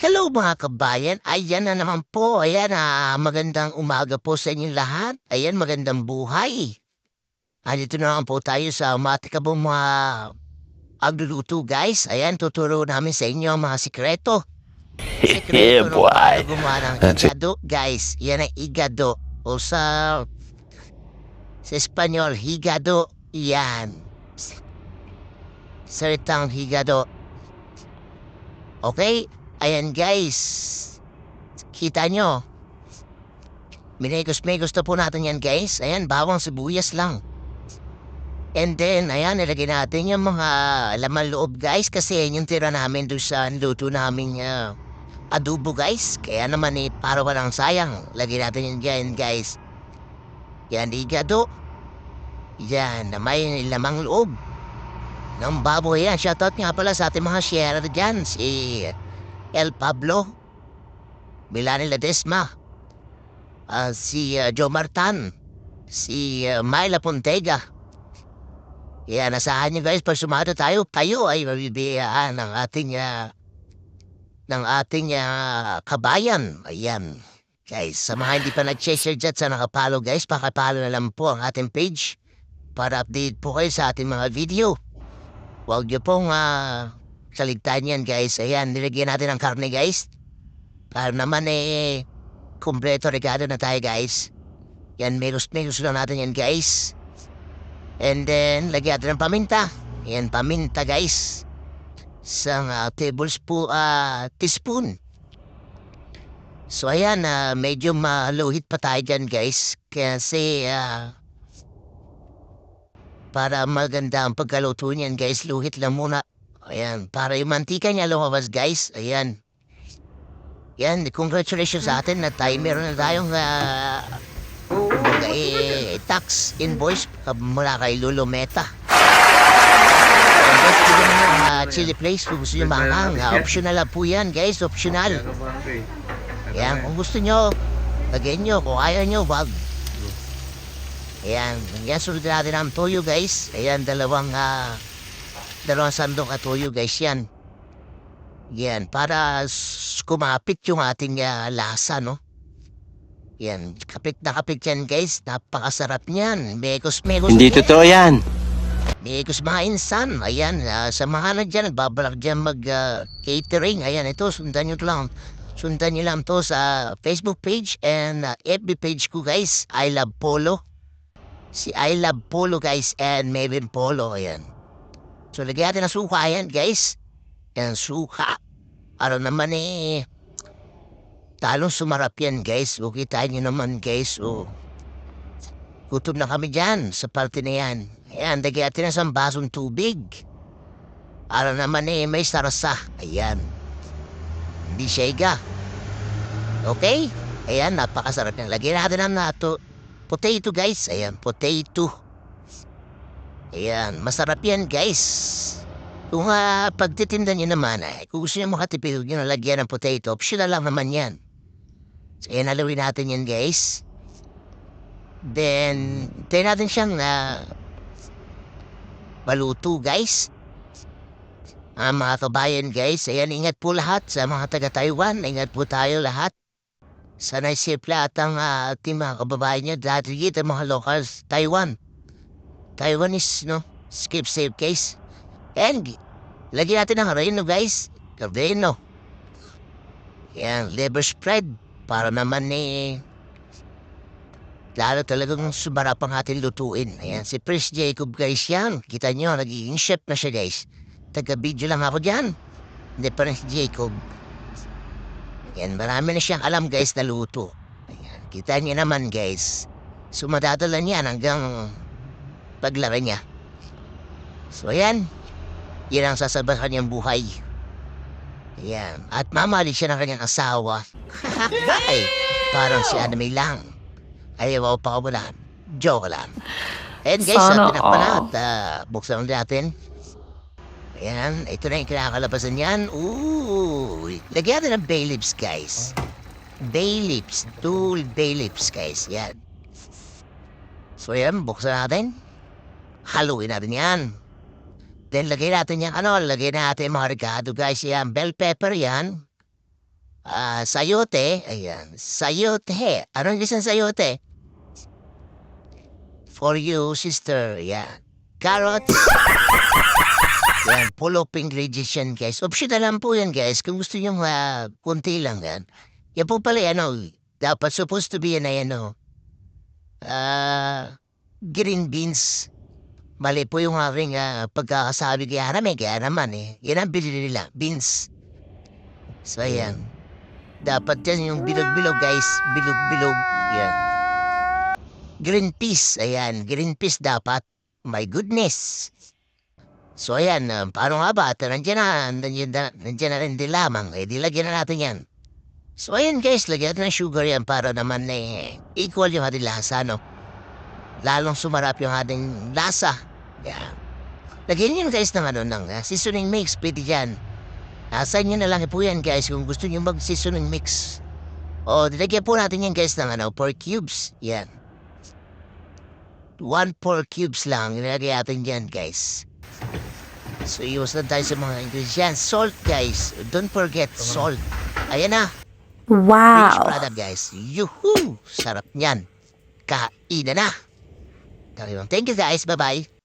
Hello mga kabayan, ayan na naman po, ayan ah, magandang umaga po sa inyong lahat, ayan magandang buhay. Andito na naman po tayo sa matikabong mga agluluto guys, ayan tuturo namin sa inyo ang mga sikreto. Yeah, ng boy. gumawa ng That's it. igado, guys, yan ang igado, o sa, sa Espanyol, higado, yan. Salitang higado. Okay? Ayan guys. Kita nyo. Minegos-megos na po natin yan guys. Ayan, bawang sibuyas lang. And then, ayan, nilagay natin yung mga laman loob guys. Kasi yan yung tira namin doon sa luto namin uh, adobo guys. Kaya naman eh, para walang sayang. Lagay natin yan dyan guys. Yan, igado. Yan, na may lamang loob. Ng baboy yan. Shoutout nga pala sa ating mga share dyan. Si El Pablo, Milani Ledesma, ah, si ah, Joe Martan, si uh, Myla Pontega. Yan, nasahan niyo guys, pag sumada tayo, tayo ay mabibiyaan ng ating ah, ng ating ah, kabayan. Ayan. Guys, sa mga hindi pa nag-share dyan sa nakapalo guys, pakapalo na lang po ang ating page para update po kayo sa ating mga video. Huwag niyo pong ah, saligtaan yan guys. Ayan, nilagyan natin ng karne guys. Para naman eh, kumpleto regado na tayo guys. Yan, meros-meros lang natin yan guys. And then, lagyan natin ng paminta. Yan, paminta guys. Isang uh, tablespoon, ah, teaspoon. So ayan, ah, medyo maluhit pa tayo dyan guys. Kasi, ah, para maganda ang pagkaluto niyan guys, luhit lang muna. Ayan, para yung mantika niya lumabas guys. Ayan. Yan, congratulations sa atin na tayo meron na tayong uh, eh, tax invoice uh, mula kay Lolo Meta. And guys, bigyan mo ng uh, chili place kung gusto nyo manghang. Uh, optional lang po yan guys, optional. Yan, kung gusto nyo, lagyan nyo. Kung ayaw nyo, wag. Ayan, yan, sunod natin ang toyo guys. Ayan, dalawang, ah, dalawang sandok at toyo guys yan. Yan, para kumapit yung ating ah, lasa, no? Yan, kapit na kapit yan guys. Napakasarap niyan. Megos, megos. Hindi totoo yan. Megos mga insan. Ayan, ah, sa mga na dyan, nagbabalak dyan mag-catering. Ayan, ito, sundan nyo lang. Sundan nyo lang to sa Facebook page and ah, FB page ko guys. I Love Polo. Si I Love Polo guys and Maven Polo. Ayan. So, lagyan natin ng suka. Ayan guys. Yan, suka. Ano naman eh. Talong sumarap yan guys. O kita nyo naman guys. O. Gutom na kami dyan sa parte na yan. Ayan, lagyan natin ng isang basong tubig. Ano naman eh, may sarasa. Ayan. Hindi siya iga. Okay? Ayan, napakasarap yan. Lagyan natin ng nato. Potato guys. Ayan, potato. Ayan, masarap yan guys. Kung uh, pagtitinda nyo naman, ay, kung gusto nyo makatipid, huwag nyo na lagyan ng potato. Optional lang naman yan. So, ayan, alawin natin yan guys. Then, tayo natin siyang na baluto guys. Ah, mga kabayan guys, ayan, ingat po lahat sa mga taga-Taiwan. Ingat po tayo lahat. Sana'y safe lahat ang ah, ating mga kababayan nyo. Dahil dito mga locals, Taiwan. Taiwan is, no, skip safe case. And, lagyan natin ng reno guys. Reno. Yan, liver spread. Para naman eh, lalo talagang sumarap ang ating lutuin. Ayan, si Prince Jacob guys yan. Kita nyo, nagiging chef na siya guys. Taga-video lang ako dyan. Hindi pa Jacob. Ayan, marami na siyang alam guys na luto. Ayan, kita niyo naman guys. Sumadadala niyan hanggang paglaro niya. So ayan, yan ang sasabahan niyang buhay. Ayan, at mamali siya ng kanyang asawa. Ay, parang si Anime lang. Ayaw pa ko wala. Joke lang. Ayan guys, Sana sa pinakpala all. at ah, buksan ulit natin. Ayan, ito na yung kinakalabasan yan. Ooh, lagyan natin ng bay lips, guys. Bay lips, two bay lips, guys. Yan. So yan, buksan natin. Haluin natin yan. Then lagay natin yan, ano, lagay natin yung mga regado, guys. Yan, bell pepper yan. Ah, sayote. Ayan. Sayote. Anong isang sayote? For you, sister. Yan. Carrot. yan. Full of ingredients yan, guys. Optional lang po yan, guys. Kung gusto nyo uh, kunti lang yan. Yan po pala, ano, dapat supposed to be yan ay, ano, ah, green beans. Mali po yung aking ah, pagkakasabi kaya naman, kaya naman eh. Yan ang binili nila, beans. So, ayan. Dapat yan yung bilog-bilog, guys. Bilog-bilog. Yan. Green peas. Ayan, green peas dapat. My goodness. So, ayan. ah, paano nga ba? Ito, nandiyan na, nandiyan na, nandiyan na rin din lamang. Eh, di lagyan na natin yan. So, ayan guys, lagyan natin ng sugar yan para naman eh, equal yung ating lasa, no? Lalong sumarap yung ating lasa. Yan. Lagyan nyo guys ng ano, ng ah, seasoning mix, pwede dyan. Nasa inyo na lang po yan guys kung gusto nyo mag-seasoning mix. O, dilagyan po natin yan guys ng ano, pork cubes. Yan. One pork cubes lang, nilagay natin yan guys. So, iwas na tayo sa mga ingredients. Salt guys, don't forget salt. Ayan na. Rich Wow. product guys. Yuhu! Sarap niyan. Kainan na. Thank you guys. Bye-bye.